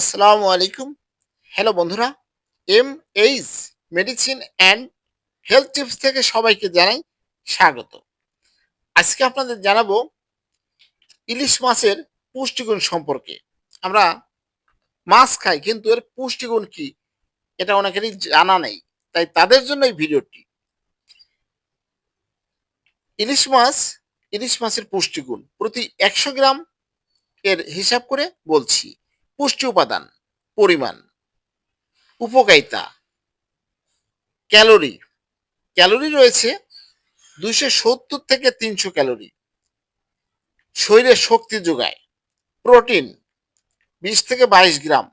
আসসালামু আলাইকুম। হ্যালো বন্ধুরা M H medicine and health tips থেকে সবাইকে জানাই স্বাগত। আজকে আপনাদের জানাব ইলিশ মাছের পুষ্টিগুণ সম্পর্কে। আমরা মাছ খাই, কিন্তু এর পুষ্টিগুণ কি এটা অনেকেরই জানা নেই, তাই তাদের জন্য এই ভিডিওটি। ইলিশ মাছ, ইলিশ মাছের পুষ্টিগুণ প্রতি একশো গ্রাম এর হিসাব করে বলছি। পুষ্টি উপাদান পরিমাণ। উপকারিতা, ক্যালোরি। ক্যালোরি রয়েছে দুইশো সত্তর থেকে তিনশো ক্যালোরি। শরীরে শক্তি যোগায়। প্রোটিন, বিশ থেকে বাইশ গ্রাম।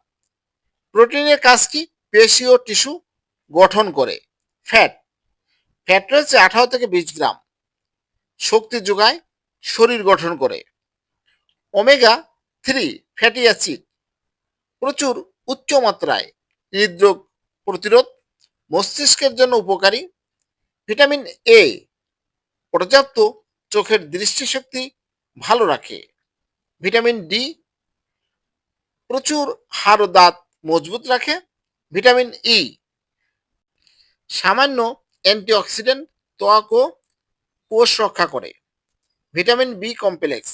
প্রোটিনের কাজ কি? পেশি ও টিস্যু গঠন করে। ফ্যাট। ফ্যাট রয়েছে আঠারো থেকে বিশ গ্রাম। শক্তি যোগায়, শরীর গঠন করে। Omega three, fatty acid. প্রচুর উচ্চ মাত্রায় হৃদরোগ প্রতিরোধ মস্তিষ্কের জন্য উপকারী। ভিটামিন এ পর্যাপ্ত চোখের দৃষ্টিশক্তি ভালো রাখে। ভিটামিন ডি প্রচুর হাড় ও দাঁত মজবুত রাখে। ভিটামিন ই সামান্য অ্যান্টিঅক্সিডেন্ট, ত্বক ও কোষ রক্ষা করে। Vitamin B complex.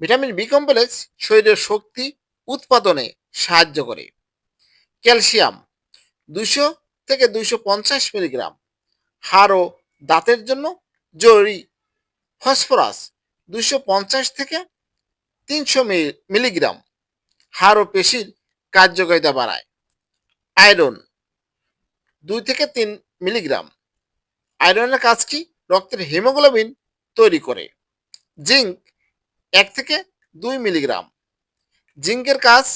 Vitamin B complex শরীরের শক্তি উৎপাদনে সাহায্য করে। ক্যালসিয়াম দুইশো থেকে দুইশো পঞ্চাশ মিলিগ্রাম। হাড় ও দাঁতের জন্য জরুরি। ফসফরাস দুইশো পঞ্চাশ থেকে তিনশো মিলিগ্রাম। হাড় ও পেশির কার্যকারিতা বাড়ায়। আয়রন দুই থেকে তিন মিলিগ্রাম। আয়রনের কাজ কি? রক্তের হিমোগ্লোবিন তৈরি করে। জিঙ্ক এক থেকে দুই মিলিগ্রাম। জিঙ্কের কাজ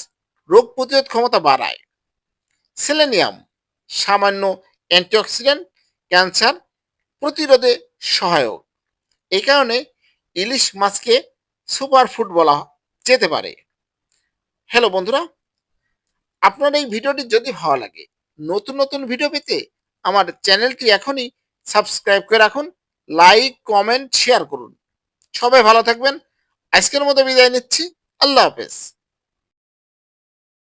রোগ প্রতিরোধ ক্ষমতা বাড়ায়। সেলেনিয়াম, সামান্য অ্যান্টিঅক্সিডেন্ট, ক্যান্সার প্রতিরোধে সহায়ক। এই কারণে ইলিশ মাছকে সুপারফুড বলা যেতে পারে। হ্যালো বন্ধুরা, আপনার এই ভিডিওটি যদি ভালো লাগে, নতুন নতুন ভিডিও পেতে আমার চ্যানেলটি এখনই সাবস্ক্রাইব করে রাখুন, লাইক, কমেন্ট, শেয়ার করুন। সবাই ভালো থাকবেন। আজকের মতো বিদায় নিচ্ছি। আল্লাহ হাফেজ।